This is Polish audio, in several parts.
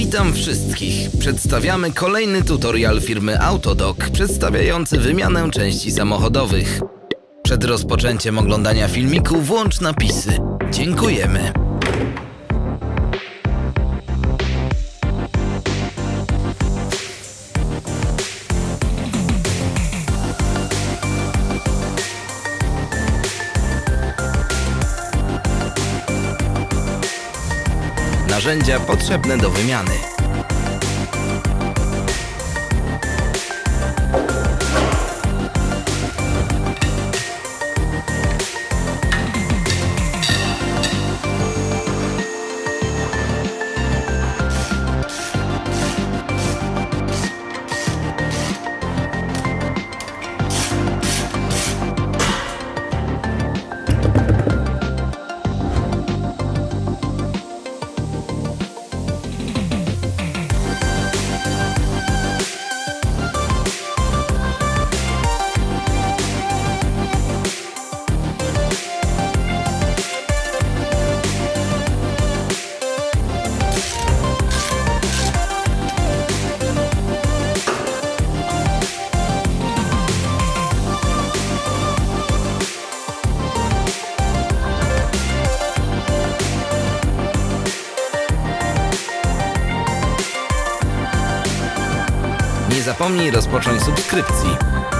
Witam wszystkich. Przedstawiamy kolejny tutorial firmy Autodoc przedstawiający wymianę części samochodowych. Przed rozpoczęciem oglądania filmiku włącz napisy. Dziękujemy. Narzędzia potrzebne do wymiany. Zapomnij rozpocząć subskrypcji.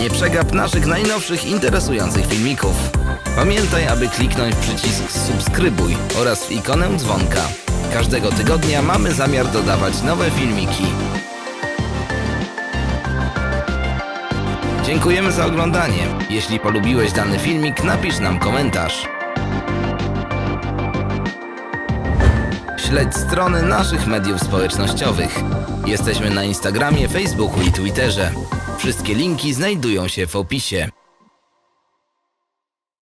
Nie przegap naszych najnowszych interesujących filmików. Pamiętaj, aby kliknąć przycisk subskrybuj oraz ikonę dzwonka. Każdego tygodnia mamy zamiar dodawać nowe filmiki. Dziękujemy za oglądanie. Jeśli polubiłeś dany filmik, napisz nam komentarz. Śledź strony naszych mediów społecznościowych. Jesteśmy na Instagramie, Facebooku i Twitterze. Wszystkie linki znajdują się w opisie.